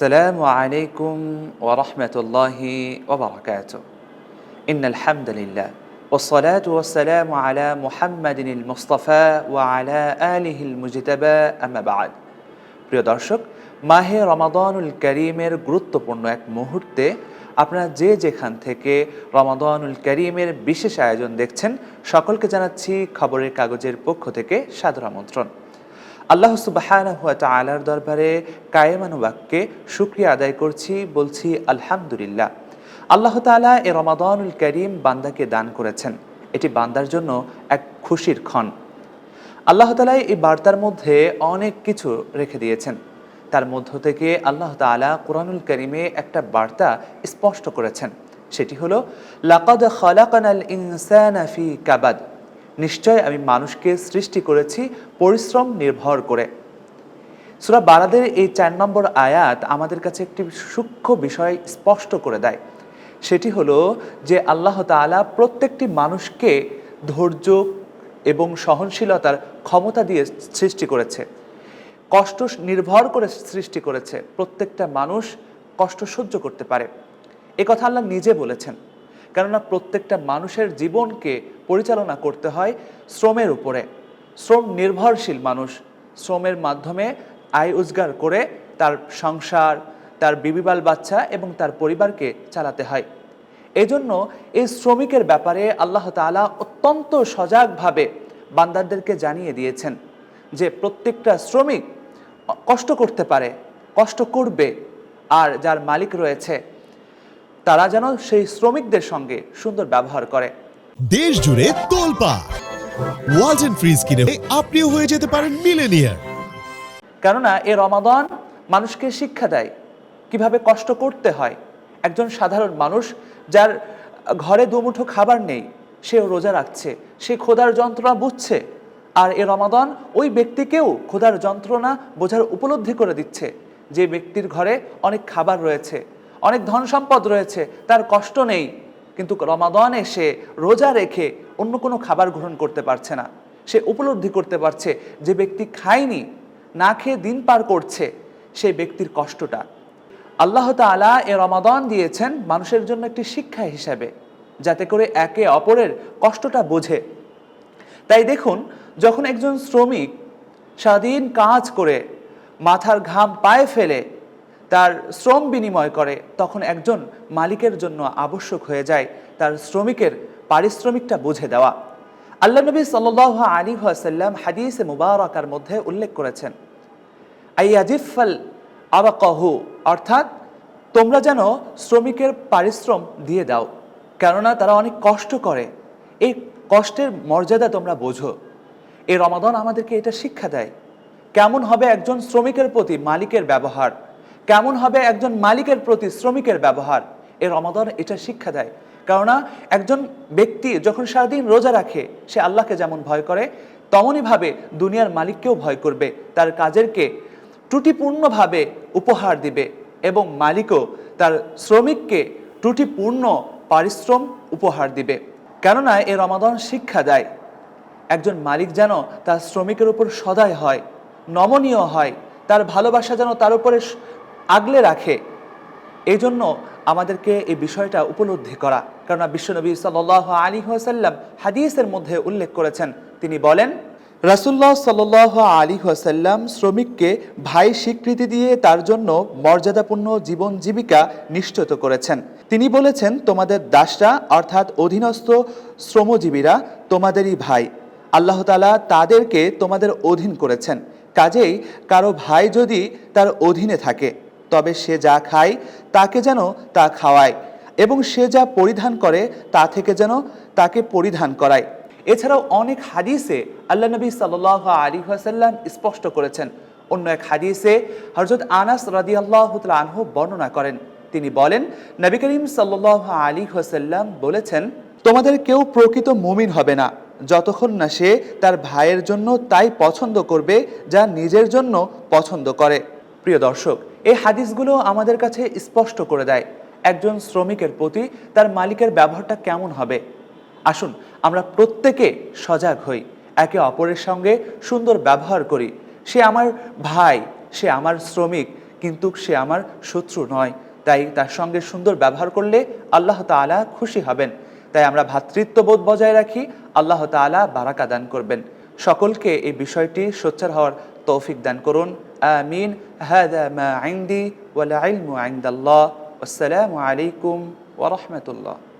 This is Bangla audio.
السلام عليكم ورحمة الله وبركاته إن الحمد لله والصلاة والسلام على محمد المصطفى وعلى آله المجتبى أما بعد প্রিয় দর্শক মাহে রমাদানুল করিমের গুরুত্বপূর্ণ এক মুহূর্তে আপনারা যে যেখান থেকে রমাদানুল করিমের বিশেষ আয়োজন দেখছেন সকলকে জানাচ্ছি খবরের কাগজের পক্ষ থেকে সাদর আমন্ত্রণ আল্লাহ সুবাহানা হুয়া তালার দরবারে কায়েমানুবাক্যে শুক্রিয়া আদায় করছি, বলছি, আলহামদুলিল্লাহ। আল্লাহ তাআলা এ রমাদানুল করিম বান্দাকে দান করেছেন। এটি বান্দার জন্য এক খুশির ক্ষণ। আল্লাহ তালা এই বার্তার মধ্যে অনেক কিছু রেখে দিয়েছেন। তার মধ্য থেকে আল্লাহ তাআলা কোরআনুল করিমে একটা বার্তা স্পষ্ট করেছেন। সেটি হলো, লাকাদ খালাকানাল ইনসানা ফি কাবাদ। নিশ্চয় আমি মানুষকে সৃষ্টি করেছি পরিশ্রম নির্ভর করে। সুরা বারাদের এই চার নম্বর আয়াত আমাদের কাছে একটি সূক্ষ্ম বিষয় স্পষ্ট করে দেয়। সেটি হলো যে আল্লাহ তাআলা প্রত্যেকটি মানুষকে ধৈর্য এবং সহনশীলতার ক্ষমতা দিয়ে সৃষ্টি করেছে। কষ্ট নির্ভর করে সৃষ্টি করেছে। প্রত্যেকটা মানুষ কষ্ট সহ্য করতে পারে। এ কথা আল্লাহ নিজে বলেছেন। কেননা প্রত্যেকটা মানুষের জীবনকে পরিচালনা করতে হয় শ্রমের উপরে। শ্রম নির্ভরশীল মানুষ। শ্রমের মাধ্যমে আয় রোজগার করে তার সংসার, তার বিবিবাল বাচ্চা এবং তার পরিবারকে চালাতে হয়। এজন্য এই শ্রমিকের ব্যাপারে আল্লাহ তাআলা অত্যন্ত সজাগভাবে বান্দারদেরকে জানিয়ে দিয়েছেন যে প্রত্যেকটা শ্রমিক কষ্ট করতে পারে, কষ্ট করবে, আর যার মালিক রয়েছে তারা যেন সেই শ্রমিকদের সঙ্গে সুন্দর ব্যবহার করে। দেশ জুড়ে তোলপা ওয়ালটন ফ্রিজ কিনে আপনিও হয়ে যেতে পারেন মিলেনিয়ার কেননা এ রমাদান মানুষকে শিক্ষা দেয় কীভাবে কষ্ট করতে হয়। একজন সাধারণ মানুষ যার ঘরে দুমুঠো খাবার নেই সেও রোজা রাখছে সে খোদার যন্ত্রণা বুঝছে। আর এ রমাদান ওই ব্যক্তিকেও খোদার যন্ত্রণা বোঝার উপলব্ধি করে দিচ্ছে যে ব্যক্তির ঘরে অনেক খাবার রয়েছে। অনেক ধন সম্পদ রয়েছে, তার কষ্ট নেই। কিন্তু রমাদান সে রোজা রেখে অন্য কোনো খাবার গ্রহণ করতে পারছে না। সে উপলব্ধি করতে পারছে যে ব্যক্তি খায়নি, না খেয়ে দিন পার করছে সেই ব্যক্তির কষ্টটা। আল্লাহ তাআলা এ রমাদান দিয়েছেন মানুষের জন্য একটি শিক্ষা হিসাবে, যাতে করে একে অপরের কষ্টটা বোঝে। তাই দেখুন, যখন একজন শ্রমিক স্বাধীন কাজ করে, মাথার ঘাম পায়ে ফেলে তার শ্রম বিনিময় করে, তখন একজন মালিকের জন্য আবশ্যক হয়ে যায় তার শ্রমিকের পারিশ্রমিকটা বুঝে দেওয়া। আল্লাহ নবী সাল আলী সাল্লাম হাদিসে মুবারকার মধ্যে উল্লেখ করেছেন, আইয়াজিফাল আবাকহু অর্থাৎ তোমরা যেন শ্রমিকের পারিশ্রম দিয়ে দাও, কেননা তারা অনেক কষ্ট করে। এই কষ্টের মর্যাদা তোমরা বোঝো। এই রমাদন আমাদেরকে এটা শিক্ষা দেয়, কেমন হবে একজন শ্রমিকের প্রতি মালিকের ব্যবহার। কেমন হবে একজন মালিকের প্রতি শ্রমিকের ব্যবহার? এই রমাদান এটা শিক্ষা দেয়। কেননা একজন ব্যক্তি যখন সারাদিন রোজা রাখে, সে আল্লাহকে যেমন ভয় করে, তেমনইভাবে দুনিয়ার মালিককেও ভয় করবে। তার কাজেরকে ত্রুটিপূর্ণভাবে উপহার দিবে এবং মালিকও তার শ্রমিককে ত্রুটিপূর্ণ পারিশ্রম উপহার দিবে। কেননা এ রমাদান শিক্ষা দেয়, একজন মালিক যেন তার শ্রমিকের উপর সদায় হয়, নমনীয় হয়, তার ভালোবাসা যেন তার উপরে আগলে রাখে। এই জন্য আমাদেরকে এই বিষয়টা উপলব্ধি করা। কেননা বিশ্বনবী সাল আলী হাসাল্লাম হাদিসের মধ্যে উল্লেখ করেছেন। তিনি বলেন রাসুল্লাহ সাল আলী হাসাল্লাম শ্রমিককে ভাই স্বীকৃতি দিয়ে তার জন্য মর্যাদাপূর্ণ জীবন জীবিকা নিশ্চিত করেছেন। তিনি বলেছেন, তোমাদের দাসরা অর্থাৎ অধীনস্থ শ্রমজীবীরা তোমাদেরই ভাই। আল্লাহ তালা তাদেরকে তোমাদের অধীন করেছেন। কাজেই কারও ভাই যদি তার অধীনে থাকে তবে সে যা খায়, তাকে যেন তা খাওয়ায় এবং সে যা পরিধান করে, তা থেকে যেন তাকে পরিধান করায়। এছাড়াও অনেক হাদিসে আল্লাহ নবী সাল আলী সাল্লাম স্পষ্ট করেছেন। অন্য এক হাদিসে হজরত আনাস রাদি আল্লাহ আনহু বর্ণনা করেন। তিনি বলেন, নবী করিম সাল্লাহ আলী সাল্লাম বলেছেন, তোমাদের কেউ প্রকৃত মুমিন হবে না। যতক্ষণ না সে তার ভাইয়ের জন্য তাই পছন্দ করবে, যা নিজের জন্য পছন্দ করে। প্রিয় দর্শক এই হাদিসগুলো আমাদের কাছে স্পষ্ট করে দেয় একজন শ্রমিকের প্রতি তার মালিকের ব্যবহারটা কেমন হবে। আসুন, আমরা প্রত্যেকে সজাগ হই, একে অপরের সঙ্গে সুন্দর ব্যবহার করি। সে আমার ভাই, সে আমার শ্রমিক, কিন্তু সে আমার শত্রু নয়। তাই তার সঙ্গে সুন্দর ব্যবহার করলে আল্লাহ তালা খুশি হবেন। তাই আমরা ভ্রাতৃত্ববোধ বজায় রাখি, আল্লাহ তালা বারাকা দান করবেন। সকলকে এই বিষয়টি সোচ্চার হওয়ার توفيق دان كرون آمين. هذا ما عندي والعلم عند الله. والسلام عليكم ورحمة الله.